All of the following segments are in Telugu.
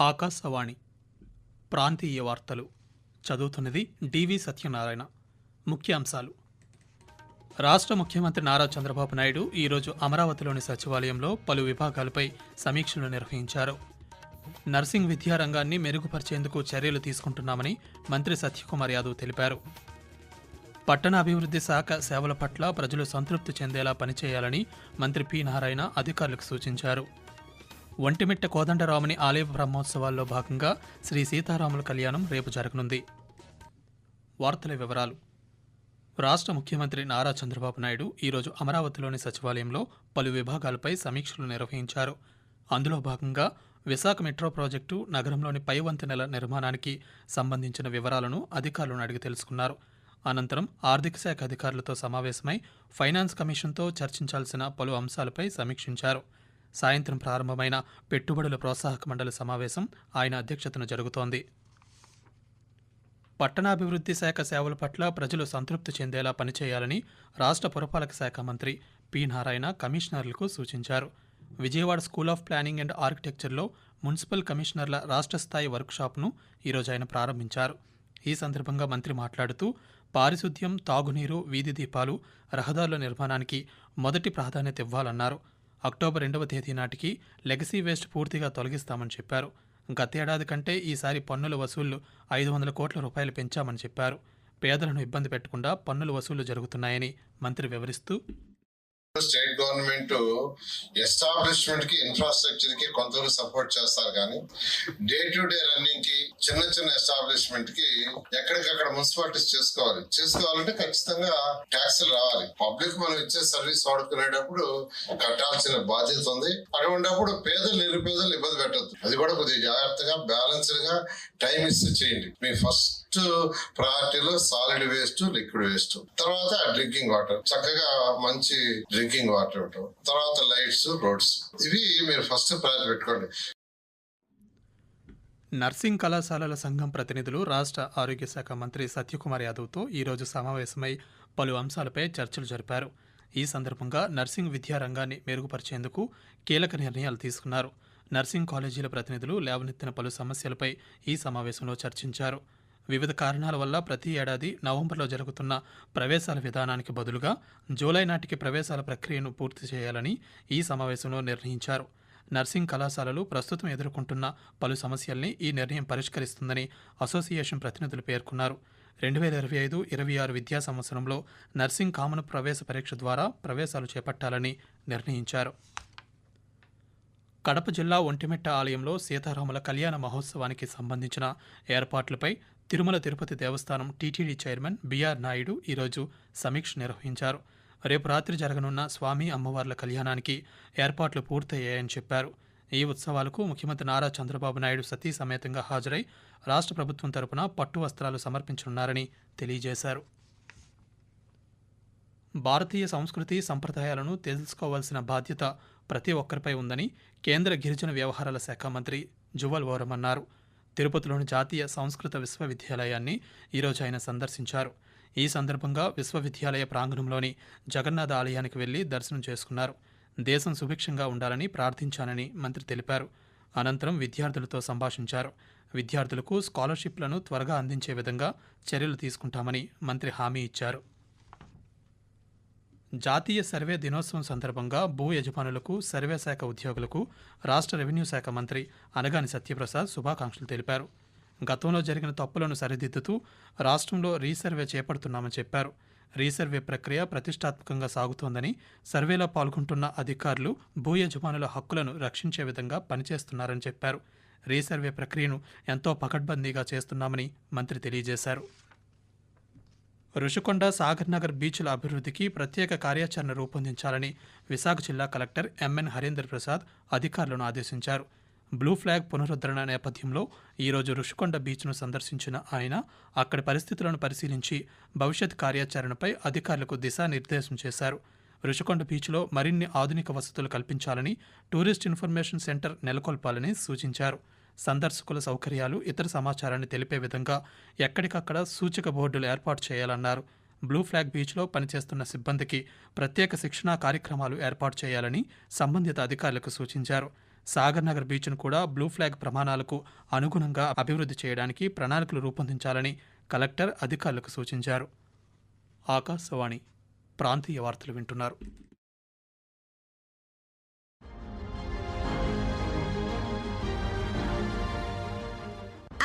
ఆకాశవాణి. ప్రాంతీయ వార్తలు. చదువుతున్నది డివి సత్యనారాయణ. ముఖ్యాంశాలు. రాష్ట్ర ముఖ్యమంత్రి నారా చంద్రబాబు నాయుడు ఈరోజు అమరావతిలోని సచివాలయంలో పలు విభాగాలపై సమీక్షలు నిర్వహించారు. నర్సింగ్ విద్యారంగాన్ని మెరుగుపరిచేందుకు చర్యలు తీసుకుంటున్నామని మంత్రి సత్యకుమార్ యాదవ్ తెలిపారు. పట్టణ అభివృద్ధి శాఖ సేవల పట్ల ప్రజలు సంతృప్తి చెందేలా పనిచేయాలని మంత్రి పి నారాయణ అధికారులకు సూచించారు. ఒంటిమిట్ట కోదండరాముని ఆలయ బ్రహ్మోత్సవాల్లో భాగంగా శ్రీ సీతారాముల కళ్యాణం రేపు జరగనుంది. వార్తల వివరాలు. రాష్ట్ర ముఖ్యమంత్రి నారా చంద్రబాబు నాయుడు ఈరోజు అమరావతిలోని సచివాలయంలో పలు విభాగాలపై సమీక్షలు నిర్వహించారు. అందులో భాగంగా విశాఖ మెట్రో ప్రాజెక్టు నగరంలోని పై వంతెనల నిర్మాణానికి సంబంధించిన వివరాలను అధికారులను అడిగి తెలుసుకున్నారు. అనంతరం ఆర్థిక శాఖ అధికారులతో సమావేశమై ఫైనాన్స్ కమిషన్తో చర్చించాల్సిన పలు అంశాలపై సమీక్షించారు. సాయంత్రం ప్రారంభమైన పెట్టుబడుల ప్రోత్సాహక మండలి సమావేశం ఆయన అధ్యక్షతన జరుగుతోంది. పట్టణాభివృద్ధి శాఖ సేవల పట్ల ప్రజలు సంతృప్తి చెందేలా పనిచేయాలని రాష్ట్ర పురపాలక శాఖ మంత్రి పి నారాయణ కమిషనర్లకు సూచించారు. Vijayawada school of planning and ఆర్కిటెక్చర్లో మున్సిపల్ కమిషనర్ల రాష్ట్ర స్థాయి వర్క్షాప్ను ఈరోజు ఆయన ప్రారంభించారు. ఈ సందర్భంగా మంత్రి మాట్లాడుతూ పారిశుద్ధ్యం తాగునీరు వీధి దీపాలు రహదారుల నిర్మాణానికి మొదటి ప్రాధాన్యత ఇవ్వాలన్నారు. అక్టోబర్ రెండవ తేదీ నాటికి లెగసీ వేస్ట్ పూర్తిగా తొలగిస్తామని చెప్పారు. గతేడాది కంటే ఈసారి పన్నుల వసూళ్ళు ఐదు వందల కోట్ల రూపాయలు పెంచామని చెప్పారు. పేదలను ఇబ్బంది పెట్టకుండా పన్నుల వసూళ్ళు జరుగుతున్నాయని మంత్రి వివరిస్తూ స్టేట్ గవర్నమెంట్ ఎస్టాబ్లిష్మెంట్కి ఇన్ఫ్రాస్ట్రక్చర్కి కొంతవరకు సపోర్ట్ చేస్తారు కానీ డే టు డే రన్నింగ్కి చిన్న చిన్న ఎస్టాబ్లిష్మెంట్కి ఎక్కడికక్కడ మున్సిపాలిటీస్ చేసుకోవాలి. చేసుకోవాలంటే ఖచ్చితంగా ట్యాక్సులు రావాలి. పబ్లిక్ మనం ఇచ్చే సర్వీస్ వాడుకునేటప్పుడు కట్టాల్సిన బాధ్యత ఉంది. అటువంటిప్పుడు పేదలు నిరుపేదలు ఇబ్బంది పెట్టద్దు. అది కూడా కొద్దిగా జాగ్రత్తగా బ్యాలెన్స్డ్గా టైం ఇస్తూ చేయండి. మీ ఫస్ట్ ఫస్ట్ ప్రయారిటీలో సాలిడ్ వేస్ట్ లిక్విడ్ వేస్ట్. తర్వాత డ్రింకింగ్ వాటర్. చక్కగా మంచి డ్రింకింగ్ వాటర్ ఇవ్వటం తర్వాత లైట్స్ రోడ్స్. ఇవి మీరు ఫస్ట్ ప్రయారిటీ పెట్టుకోండి. నర్సింగ్ కళాశాలల సంఘం ప్రతినిధులు రాష్ట్ర ఆరోగ్య శాఖ మంత్రి సత్యకుమార్ యాదవ్తో ఈరోజు సమావేశమై పలు అంశాలపై చర్చలు జరిపారు. ఈ సందర్భంగా నర్సింగ్ విద్యా రంగాన్ని మెరుగుపరిచేందుకు కీలక నిర్ణయాలు తీసుకున్నారు. నర్సింగ్ కాలేజీల ప్రతినిధులు లేవనెత్తిన పలు సమస్యలపై ఈ సమావేశంలో చర్చించారు. వివిధ కారణాల వల్ల ప్రతి ఏడాది నవంబర్లో జరుగుతున్న ప్రవేశాల విధానానికి బదులుగా జూలై నాటికి ప్రవేశాల ప్రక్రియను పూర్తి చేయాలని ఈ సమావేశంలో నిర్ణయించారు. నర్సింగ్ కళాశాలలు ప్రస్తుతం ఎదుర్కొంటున్న పలు సమస్యల్ని ఈ నిర్ణయం పరిష్కరిస్తుందని అసోసియేషన్ ప్రతినిధులు పేర్కొన్నారు. రెండు వేల ఇరవై ఐదు ఇరవై ఆరు విద్యా సంవత్సరంలో నర్సింగ్ కామన్ ప్రవేశ పరీక్ష ద్వారా ప్రవేశాలు చేపట్టాలని నిర్ణయించారు. కడప జిల్లా ఒంటిమిట్ట ఆలయంలో సీతారాముల కళ్యాణ మహోత్సవానికి సంబంధించిన ఏర్పాట్లపై తిరుమల తిరుపతి దేవస్థానం టీటీడీ చైర్మన్ బిఆర్ నాయుడు ఈరోజు సమీక్ష నిర్వహించారు. రేపు రాత్రి జరగనున్న స్వామి అమ్మవార్ల కళ్యాణానికి ఏర్పాట్లు పూర్తయ్యాయని చెప్పారు. ఈ ఉత్సవాలకు ముఖ్యమంత్రి నారా చంద్రబాబు నాయుడు సతీ సమేతంగా హాజరై రాష్ట్ర ప్రభుత్వం తరపున పట్టు వస్త్రాలు సమర్పించనున్నారని తెలియజేశారు. భారతీయ సంస్కృతి సంప్రదాయాలను తెలుసుకోవాల్సిన బాధ్యత ప్రతి ఒక్కరిపై ఉందని కేంద్ర గిరిజన వ్యవహారాల శాఖ మంత్రి జువల్ ఓరం అన్నారు తిరుపతిలోని జాతీయ సంస్కృత విశ్వవిద్యాలయాన్ని ఈరోజు ఆయన సందర్శించారు. ఈ సందర్భంగా విశ్వవిద్యాలయ ప్రాంగణంలోని జగన్నాథ ఆలయానికి వెళ్ళి దర్శనం చేసుకున్నారు. దేశం సుభిక్షంగా ఉండాలని ప్రార్థించానని మంత్రి తెలిపారు. అనంతరం విద్యార్థులతో సంభాషించారు. విద్యార్థులకు స్కాలర్షిప్లను త్వరగా అందించే విధంగా చర్యలు తీసుకుంటామని మంత్రి హామీ ఇచ్చారు. జాతీయ సర్వే దినోత్సవం సందర్భంగా భూ యజమానులకు సర్వే శాఖ ఉద్యోగులకు రాష్ట్ర రెవెన్యూ శాఖ మంత్రి అనగాని సత్యప్రసాద్ శుభాకాంక్షలు తెలిపారు. గతంలో జరిగిన తప్పులను సరిదిద్దుతూ రాష్ట్రంలో రీసర్వే చేపడుతున్నామని చెప్పారు. రీసర్వే ప్రక్రియ ప్రతిష్టాత్మకంగా సాగుతోందని సర్వేలో పాల్గొంటున్న అధికారులు భూ యజమానుల హక్కులను రక్షించే విధంగా పనిచేస్తున్నారని చెప్పారు. రీసర్వే ప్రక్రియను ఎంతో పకడ్బందీగా చేస్తున్నామని మంత్రి తెలియజేశారు. ఋషికొండ సాగర్ నగర్ బీచ్ల అభివృద్ధికి ప్రత్యేక కార్యాచరణ రూపొందించాలని విశాఖ జిల్లా కలెక్టర్ ఎంఎన్ హరీందర్ ప్రసాద్ అధికారులను ఆదేశించారు. బ్లూ ఫ్లాగ్ పునరుద్ధరణ నేపథ్యంలో ఈరోజు ఋషికొండ బీచ్ను సందర్శించిన ఆయన అక్కడి పరిస్థితులను పరిశీలించి భవిష్యత్ కార్యాచరణపై అధికారులకు దిశానిర్దేశం చేశారు. ఋషికొండ బీచ్లో మరిన్ని ఆధునిక వసతులు కల్పించాలని టూరిస్ట్ ఇన్ఫర్మేషన్ సెంటర్ నెలకొల్పాలని సూచించారు. సందర్శకుల సౌకర్యాలు ఇతర సమాచారాన్ని తెలిపే విధంగా ఎక్కడికక్కడ సూచిక బోర్డులు ఏర్పాటు చేయాలన్నారు. బ్లూ ఫ్లాగ్ బీచ్లో పనిచేస్తున్న సిబ్బందికి ప్రత్యేక శిక్షణా కార్యక్రమాలు ఏర్పాటు చేయాలని సంబంధిత అధికారులకు సూచించారు. సాగర్ నగర్ బీచ్ను కూడా బ్లూ ఫ్లాగ్ ప్రమాణాలకు అనుగుణంగా అభివృద్ధి చేయడానికి ప్రణాళికలు రూపొందించాలని కలెక్టర్ అధికారులకు సూచించారు. ఆకాశవాణి ప్రాంతీయ వార్తలు వింటున్నారు.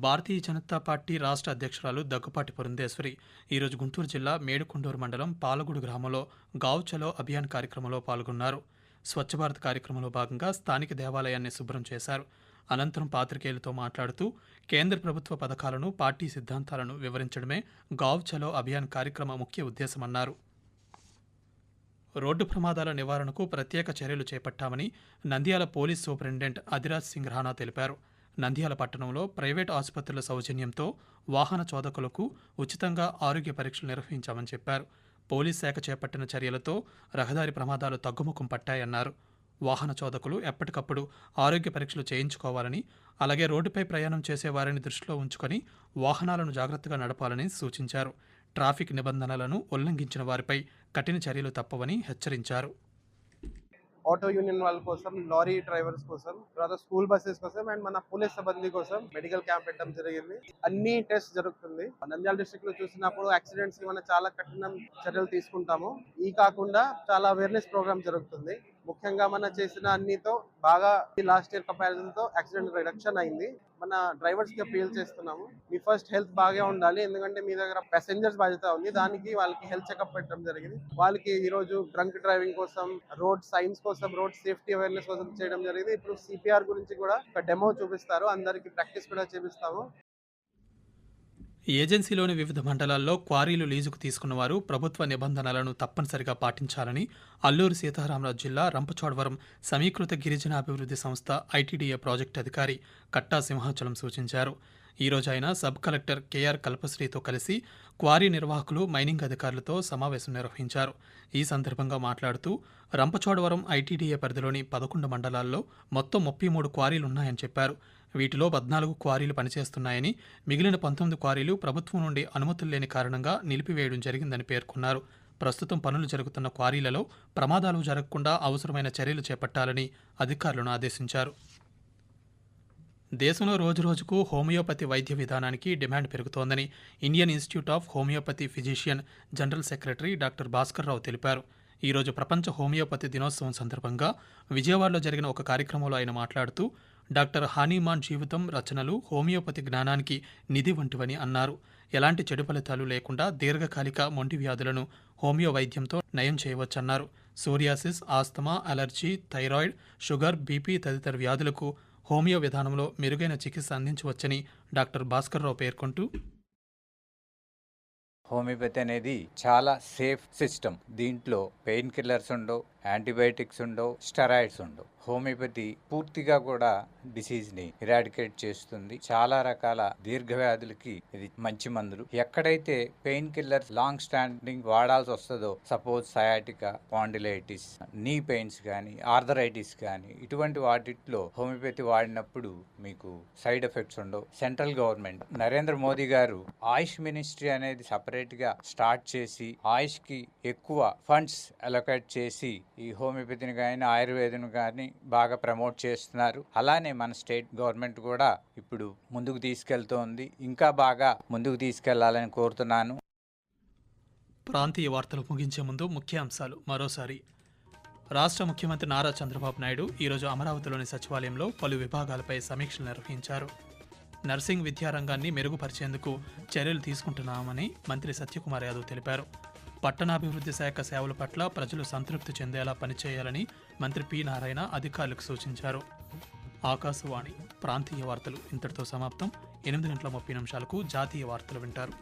భారతీయ జనతా పార్టీ రాష్ట్ర అధ్యక్షురాలు దగ్గుపాటి పురంధేశ్వరి. ఈరోజు గుంటూరు జిల్లా మేడుకొండూరు మండలం పాలగూడు గ్రామంలో గావ్ చలో అభియాన్ కార్యక్రమంలో పాల్గొన్నారు. స్వచ్ఛ భారత్ కార్యక్రమంలో భాగంగా స్థానిక దేవాలయాన్ని శుభ్రం చేశారు. అనంతరం పాత్రికేయులతో మాట్లాడుతూ కేంద్ర ప్రభుత్వ పథకాలను పార్టీ సిద్ధాంతాలను వివరించడమే గావ్ చలో అభియాన్ కార్యక్రమ ముఖ్య ఉద్దేశమన్నారు. రోడ్డు ప్రమాదాల నివారణకు ప్రత్యేక చర్యలు చేపట్టామని నంద్యాల పోలీస్ సూపరింటెండెంట్ అదిరాజ్ సింగ్ రాణా తెలిపారు. నంద్యాల పట్టణంలో ప్రైవేట్ ఆసుపత్రుల సౌజన్యంతో వాహన చోదకులకు ఉచితంగా ఆరోగ్య పరీక్షలు నిర్వహించామని చెప్పారు. పోలీస్ శాఖ చేపట్టిన చర్యలతో రహదారి ప్రమాదాలు తగ్గుముఖం పట్టాయన్నారు. వాహన చోదకులు ఎప్పటికప్పుడు ఆరోగ్య పరీక్షలు చేయించుకోవాలని అలాగే రోడ్డుపై ప్రయాణం చేసే వారిని దృష్టిలో ఉంచుకొని వాహనాలను జాగ్రత్తగా నడపాలని సూచించారు. ట్రాఫిక్ నిబంధనలను ఉల్లంఘించిన వారిపై కఠిన చర్యలు తప్పవని హెచ్చరించారు. ఆటో యూనియన్ వాళ్ళ కోసం లారీ డ్రైవర్స్ కోసం తర్వాత స్కూల్ బస్సెస్ కోసం అండ్ మన పోలీస్ సిబ్బంది కోసం మెడికల్ క్యాంప్ పెట్టడం జరిగింది. అన్ని టెస్ట్ జరుగుతుంది. నంద్యాల డిస్ట్రిక్ట్లో చూసినప్పుడు యాక్సిడెంట్స్కి మనం చాలా కఠిన చర్యలు తీసుకుంటాము. ఈ కాకుండా చాలా అవేర్నెస్ ప్రోగ్రామ్ జరుగుతుంది. ముఖ్యంగా మన చేసిన అన్నితో బాగా లాస్ట్ ఇయర్ కంపారిజన్తో యాక్సిడెంట్ రిడక్షన్ అయింది. మన డ్రైవర్స్కి అపీల్ చేస్తున్నాము. మీ ఫస్ట్ హెల్త్ బాగా ఉండాలి ఎందుకంటే మీ దగ్గర ప్యాసెంజర్స్ బాధ్యత ఉంది. దానికి వాళ్ళకి హెల్త్ చెకప్ పెట్టడం జరిగింది. వాళ్ళకి ఈ రోజు డ్రంక్ డ్రైవింగ్ కోసం రోడ్ సైన్స్ కోసం రోడ్ సేఫ్టీ అవేర్నెస్ కోసం చేయడం జరిగింది. ఇప్పుడు సిపిఆర్ గురించి కూడా ఒక డెమో చూపిస్తారు. అందరికి ప్రాక్టీస్ కూడా చేపిస్తాము. ఏజెన్సీలోని వివిధ మండలాల్లో క్వారీలు లీజుకు తీసుకున్నవారు ప్రభుత్వ నిబంధనలను తప్పనిసరిగా పాటించాలని అల్లూరు సీతారామరాజు జిల్లా రంపచోడవరం సమీకృత గిరిజన అభివృద్ధి సంస్థ ఐటీడీఏ ప్రాజెక్టు అధికారి కట్టా సింహాచలం సూచించారు. ఈ రోజు ఆయన సబ్ కలెక్టర్ కెఆర్ కల్పశ్రీతో కలిసి క్వారీ నిర్వాహకులు మైనింగ్ అధికారులతో సమావేశం నిర్వహించారు. ఈ సందర్భంగా మాట్లాడుతూ రంపచోడవరం ఐటీడీఏ పరిధిలోని పదకొండు మండలాల్లో మొత్తం ముప్పై మూడు క్వారీలున్నాయని చెప్పారు. వీటిలో పద్నాలుగు క్వారీలు పనిచేస్తున్నాయని మిగిలిన పంతొమ్మిది క్వారీలు ప్రభుత్వం నుండి అనుమతులు లేని కారణంగా నిలిపివేయడం జరిగిందని పేర్కొన్నారు. ప్రస్తుతం పనులు జరుగుతున్న క్వారీలలో ప్రమాదాలు జరగకుండా అవసరమైన చర్యలు చేపట్టాలని అధికారులను ఆదేశించారు. దేశంలో రోజురోజుకు హోమియోపతి వైద్య విధానానికి డిమాండ్ పెరుగుతోందని Indian institute of homeopathy physician general secretary doctor Bhaskar Rao తెలిపారు. ఈరోజు ప్రపంచ హోమియోపతి దినోత్సవం సందర్భంగా విజయవాడలో జరిగిన ఒక కార్యక్రమంలో ఆయన మాట్లాడుతూ డాక్టర్ హానీమాన్ జీవితం రచనలు హోమియోపతి జ్ఞానానికి నిధి వంటివని అన్నారు. ఎలాంటి చెడు ఫలితాలు లేకుండా దీర్ఘకాలిక మొండి వ్యాధులను హోమియో వైద్యంతో నయం చేయవచ్చన్నారు. Psoriasis asthma allergy thyroid sugar BP తదితర వ్యాధులకు హోమియో విధానంలో మెరుగైన చికిత్స అందించవచ్చని డాక్టర్ భాస్కర్రావు పేర్కొంటూ హోమియోపతి అనేది చాలా సేఫ్ సిస్టమ్. దీంట్లో పెయిన్ కిల్లర్స్ ఉండవు యాంటీబయాటిక్స్ ఉండవు స్టెరాయిడ్స్ ఉండవు. హోమియోపతి పూర్తిగా కూడా డిసీజ్ని ఇరాడికేట్ చేస్తుంది. చాలా రకాల దీర్ఘవ్యాధులకి ఇది మంచి మందులు. ఎక్కడైతే పెయిన్ కిల్లర్స్ లాంగ్ స్టాండింగ్ వాడాల్సి వస్తుందో సపోజ్ సయాటికా పాండిలైటిస్ నీ పెయిన్స్ కానీ ఆర్థరైటిస్ కానీ ఇటువంటి వాటిట్లో హోమియోపతి వాడినప్పుడు మీకు సైడ్ ఎఫెక్ట్స్ ఉండవు. Central government Narendra Modi garu AYUSH ministry అనేది సపరేట్గా స్టార్ట్ చేసి ఆయుష్కి ఎక్కువ ఫండ్స్ అలొకేట్ చేసి ఈ హోమియోపతిని కానీ ఆయుర్వేదను కానీ బాగా ప్రమోట్ చేస్తున్నారు. అలానే మన స్టేట్ గవర్నమెంట్ కూడా ఇప్పుడు ముందుకు తీసుకెళ్తోంది. ఇంకా బాగా ముందుకు తీసుకెళ్ళాలని కోరుతున్నాను. ప్రాంతీయ వార్తలు ముగించే ముందు ముఖ్య అంశాలు మరోసారి రాష్ట్ర ముఖ్యమంత్రి నారా చంద్రబాబు నాయుడు ఈరోజు అమరావతిలోని సచివాలయంలో పలు విభాగాలపై సమీక్షలు నిర్వహించారు. నర్సింగ్ విద్యారంగాన్ని మెరుగుపరిచేందుకు చర్యలు తీసుకుంటున్నామని మంత్రి సత్యకుమార్ యాదవ్ తెలిపారు. పట్టణాభివృద్ధి శాఖ సేవల పట్ల ప్రజలు సంతృప్తి చెందేలా పనిచేయాలని మంత్రి పి నారాయణ అధికారులకు సూచించారు. ఆకాశవాణి ప్రాంతీయ వార్తలు ఇంతటితో సమాప్తం. ఎనిమిది గంటల ముప్పై నిమిషాలకు జాతీయ వార్తలు వింటారు.